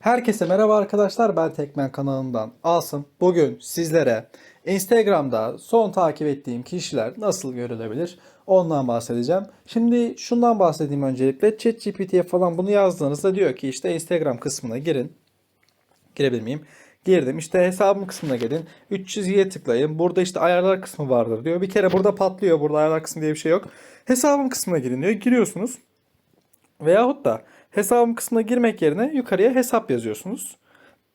Herkese merhaba arkadaşlar ben Tekmen kanalından Asım. Bugün sizlere Instagram'da son takip ettiğim kişiler nasıl görülebilir ondan bahsedeceğim. Şimdi şundan bahsedeyim öncelikle ChatGPT'ye falan bunu yazdığınızda diyor ki işte Instagram kısmına girin. Girebilir miyim? Girdim işte hesabım kısmına gelin. 3 çizgiye tıklayın. Burada işte ayarlar kısmı vardır diyor. Bir kere burada patlıyor. Burada ayarlar kısmı diye bir şey yok. Hesabım kısmına girin diyor. Giriyorsunuz. Veyahut da hesabım kısmına girmek yerine yukarıya hesap yazıyorsunuz.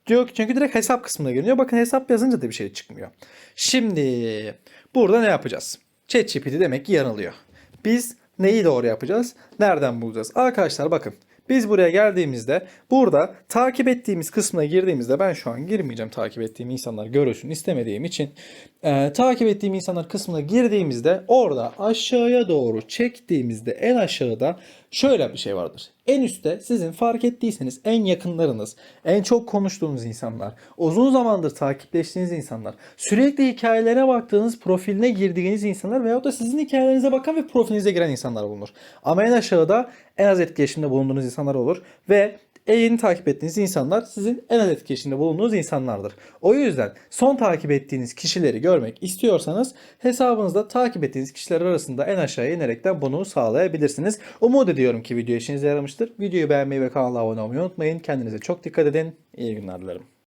Diyor ki çünkü direkt hesap kısmına giriliyor. Bakın hesap yazınca da bir şey çıkmıyor. Şimdi burada ne yapacağız? ChatGPT demek ki yanılıyor. Biz neyi doğru yapacağız? Nereden bulacağız? Arkadaşlar bakın. Biz buraya geldiğimizde burada takip ettiğimiz kısmına girdiğimizde ben şu an girmeyeceğim takip ettiğim insanlar görürsün istemediğim için. Ee, takip ettiğim insanlar kısmına girdiğimizde orada aşağıya doğru çektiğimizde en aşağıda şöyle bir şey vardır. En üstte sizin fark ettiyseniz en yakınlarınız, en çok konuştuğunuz insanlar, uzun zamandır takipleştiğiniz insanlar, sürekli hikayelere baktığınız profiline girdiğiniz insanlar veyahut da sizin hikayelerinize bakan ve profilinize giren insanlar bulunur. Ama en aşağıda en az etkileşimde bulunduğunuz insanlar olur ve yeni takip ettiğiniz insanlar sizin en az etkileşimde bulunduğunuz insanlardır. O yüzden son takip ettiğiniz kişileri görmek istiyorsanız hesabınızda takip ettiğiniz kişiler arasında en aşağıya inerekten bunu sağlayabilirsiniz. Umut ediyorum ki video işinize yaramıştır. Videoyu beğenmeyi ve kanala abone olmayı unutmayın. Kendinize çok dikkat edin. İyi günler dilerim.